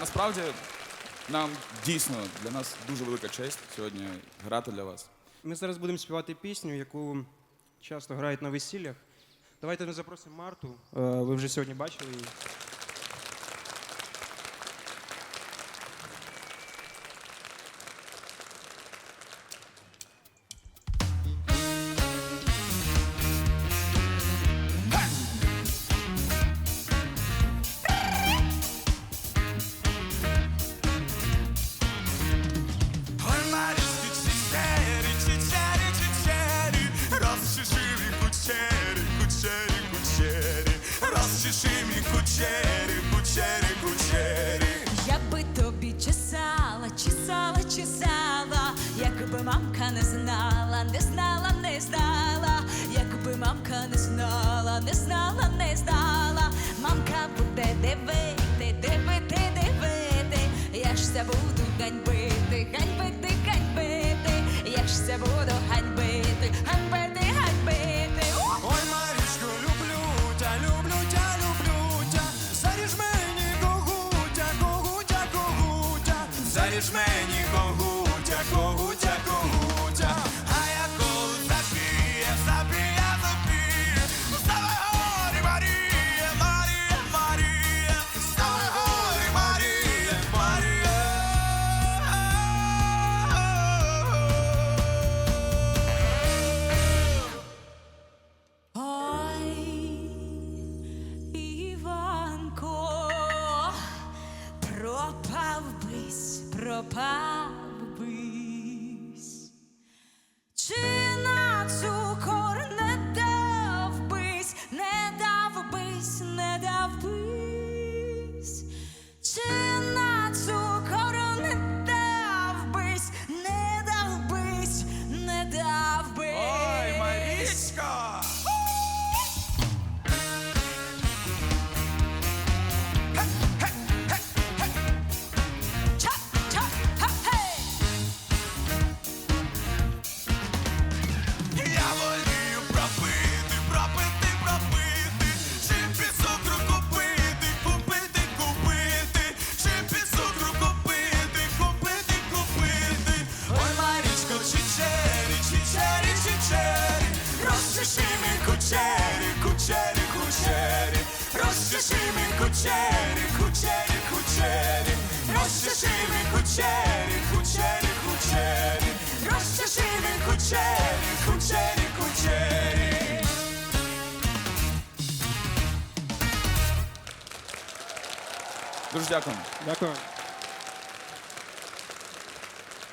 насправді нам дійсно для нас дуже велика честь сьогодні грати для вас. Ми зараз будемо співати пісню, яку часто грають на весіллях. Давайте ми запросимо Марту. Е, Ви вже сьогодні бачили її. Кучері, кучері, кучері. Я би тобі чесала, чесала, чесала, якби мамка не знала, не знала, не знала, якби мамка не знала, не знала, не знала, мамка буде дивити, дивити, дивити, я ж це заріж мені когутя, бись, Розчеши кучері, кучері, кучері, розчеши кучері, кучері, кучері, розчеши кучері, кучері, кучері. Дуже дякую. Дякую.